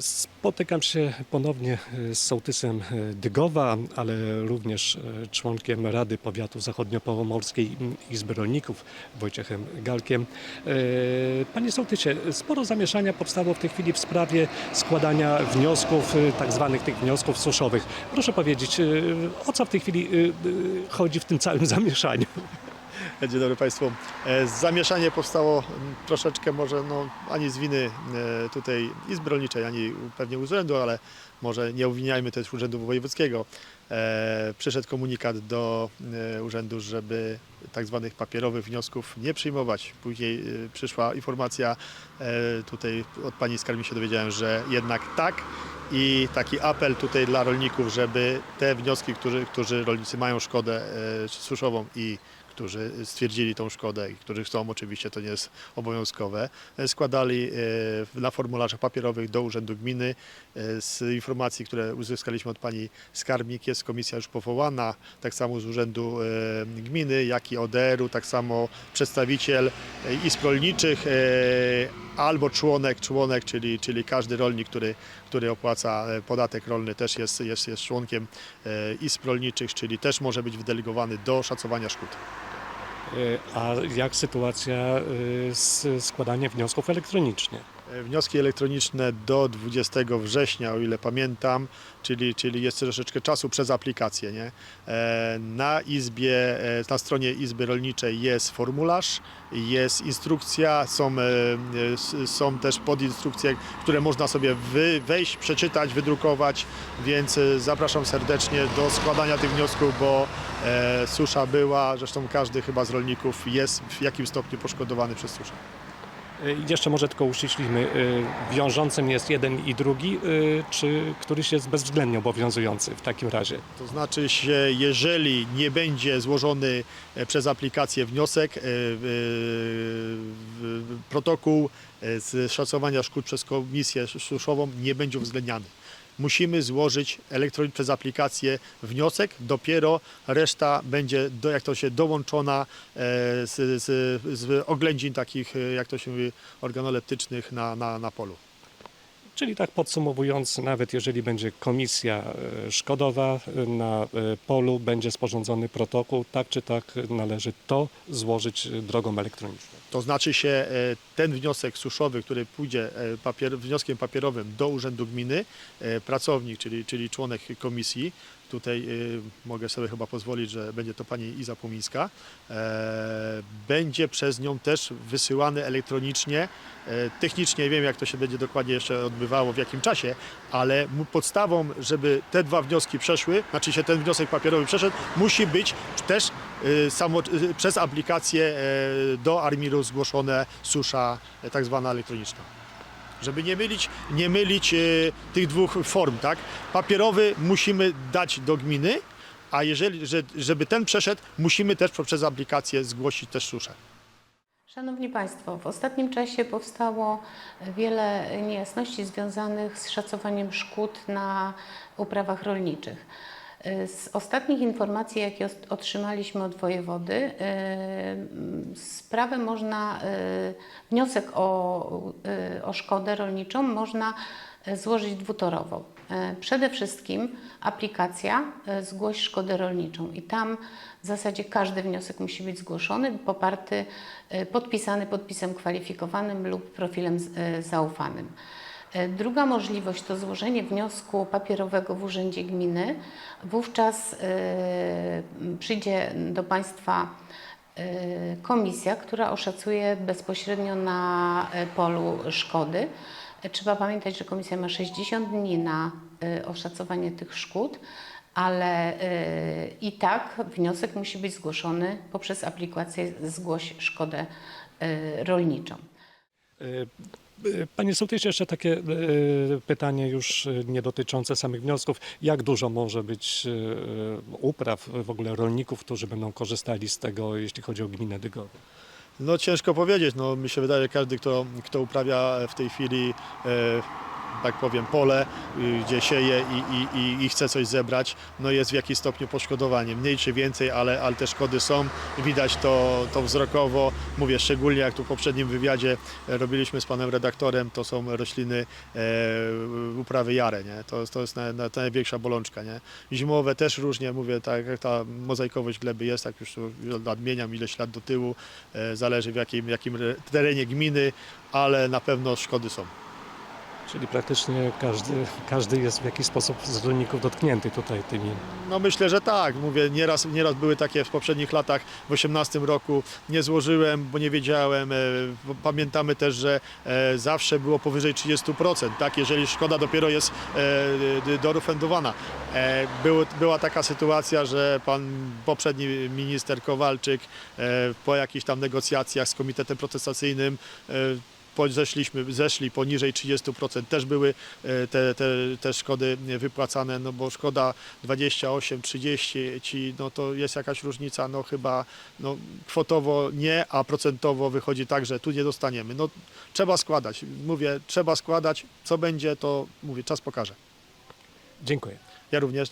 Spotykam się ponownie z sołtysem Dygowa, ale również e, członkiem Rady Powiatu Zachodniopomorskiej Izby Rolników Wojciechem Galkiem. E, Panie sołtysie, sporo zamieszania powstało w tej chwili w sprawie składania wniosków, e, tak zwanych tych wniosków suszowych. Proszę powiedzieć, o co w tej chwili chodzi w tym całym zamieszaniu? Dzień dobry Państwu. E, Zamieszanie powstało troszeczkę może no, ani z winy e, tutaj Izby Rolniczej, ani pewnie urzędu, ale może nie obwiniajmy też Urzędu Wojewódzkiego. E, Przyszedł komunikat do urzędu, żeby tak zwanych papierowych wniosków nie przyjmować. Później przyszła informacja, tutaj od pani Skarmi się dowiedziałem, że jednak tak. I taki apel tutaj dla rolników, żeby te wnioski, którzy, którzy rolnicy mają szkodę suszową i którzy stwierdzili tą szkodę i którzy chcą, oczywiście to nie jest obowiązkowe, e, składali e, na formularzach papierowych do Urzędu Gminy. E, Z informacji, które uzyskaliśmy od pani Skarbnik, jest komisja już powołana, tak samo z Urzędu Gminy, jak i ODR-u, tak samo przedstawiciel izb rolniczych albo członek, członek, czyli, czyli każdy rolnik, który, który opłaca podatek rolny, też jest, jest, jest członkiem izb rolniczych, czyli też może być wydelegowany do szacowania szkód. E, A jak sytuacja e, z składaniem wniosków elektronicznie? E, Wnioski elektroniczne do 20 września, o ile pamiętam, czyli, czyli jest troszeczkę czasu przez aplikację. Nie? E, Na izbie, e, na stronie Izby Rolniczej jest formularz, jest instrukcja, są, są też podinstrukcje, które można sobie wejść, przeczytać, wydrukować, więc zapraszam serdecznie do składania tych wniosków, bo susza była, zresztą każdy chyba z rolników jest w jakimś stopniu poszkodowany przez suszę. E, Jeszcze może tylko uściślimy, e, wiążącym jest jeden i drugi, e, czy któryś jest bezwzględnie obowiązujący w takim razie? To znaczy się, jeżeli nie będzie złożony e, przez aplikację wniosek, e, w- protokół e, z szacowania szkód przez komisję suszową nie będzie uwzględniany. Musimy złożyć elektronicznie przez aplikację wniosek, dopiero reszta będzie, do, jak to się, dołączona e, z, z, z oględzin takich, e, jak to się mówi, organoleptycznych na, na, na polu. Czyli tak podsumowując, nawet jeżeli będzie komisja e, szkodowa na polu, będzie sporządzony protokół, tak czy tak należy to złożyć drogą elektroniczną. To znaczy się e, ten wniosek suszowy, który pójdzie e, papier, wnioskiem papierowym do Urzędu Gminy, e, pracownik, czyli, czyli członek komisji, tutaj mogę sobie chyba pozwolić, że będzie to pani Iza Pumińska, będzie przez nią też wysyłany elektronicznie. E, Technicznie nie wiem, jak to się będzie dokładnie jeszcze odbywało, w jakim czasie, ale podstawą, żeby te dwa wnioski przeszły, znaczy się ten wniosek papierowy przeszedł, musi być też e, samo, e, przez aplikację do Armiru zgłoszone susza tak zwana elektroniczna. Żeby nie mylić, nie mylić tych dwóch form, tak? Papierowy musimy dać do gminy, a jeżeli, że, żeby ten przeszedł, musimy też przez aplikację zgłosić też suszę. Szanowni Państwo, w ostatnim czasie powstało wiele niejasności związanych z szacowaniem szkód na uprawach rolniczych. Z ostatnich informacji, jakie otrzymaliśmy od wojewody, y, mm, sprawę można, y, wniosek o, y, o szkodę rolniczą można złożyć dwutorowo. Y, Przede wszystkim aplikacja y, Zgłoś szkodę rolniczą i tam w zasadzie każdy wniosek musi być zgłoszony, poparty, y, podpisany podpisem kwalifikowanym lub profilem zaufanym. Druga możliwość to złożenie wniosku papierowego w Urzędzie Gminy. Wówczas przyjdzie do Państwa komisja, która oszacuje bezpośrednio na polu szkody. Trzeba pamiętać, że komisja ma 60 dni na y, oszacowanie tych szkód, ale y, i tak wniosek musi być zgłoszony poprzez aplikację Zgłoś szkodę y, rolniczą. E, e, Panie sołtysie, jeszcze takie e, pytanie już nie dotyczące samych wniosków. Jak dużo może być upraw, w ogóle rolników, którzy będą korzystali z tego, jeśli chodzi o gminę Dygowo? No ciężko powiedzieć, no mi się wydaje, każdy, kto, kto uprawia w tej chwili, e, tak powiem, pole, y, gdzie sieje i, i, i, chce coś zebrać, no jest w jakimś stopniu poszkodowanie, mniej czy więcej, ale, ale te szkody są, widać to, to wzrokowo, mówię szczególnie jak tu w poprzednim wywiadzie e, robiliśmy z panem redaktorem, to są rośliny e, uprawy jare, nie? To, to jest na, na, ta największa bolączka, nie? Zimowe też różnie, mówię, tak jak ta mozaikowość gleby jest, tak już nadmieniam ileś lat do tyłu, e, zależy w jakim, jakim re- terenie gminy, ale na pewno szkody są. Czyli praktycznie każdy, każdy jest w jakiś sposób z rolników dotknięty tutaj tymi No myślę, że tak. Mówię, nieraz, nieraz były takie w poprzednich latach, w 18 roku nie złożyłem, bo nie wiedziałem. E, Pamiętamy też, że e, zawsze było powyżej 30%, tak? jeżeli szkoda dopiero jest e, dorefundowana. Było, była taka sytuacja, że pan poprzedni minister Kowalczyk po jakichś tam negocjacjach z komitetem protestacyjnym zeszliśmy, zeszli poniżej 30%. Też były e, te, te, te szkody wypłacane, no bo szkoda 28, 30, ci, no to jest jakaś różnica, no chyba no, kwotowo nie, a procentowo wychodzi tak, że tu nie dostaniemy. No trzeba składać, mówię, trzeba składać, co będzie, to mówię, czas pokaże. Dziękuję. Ja również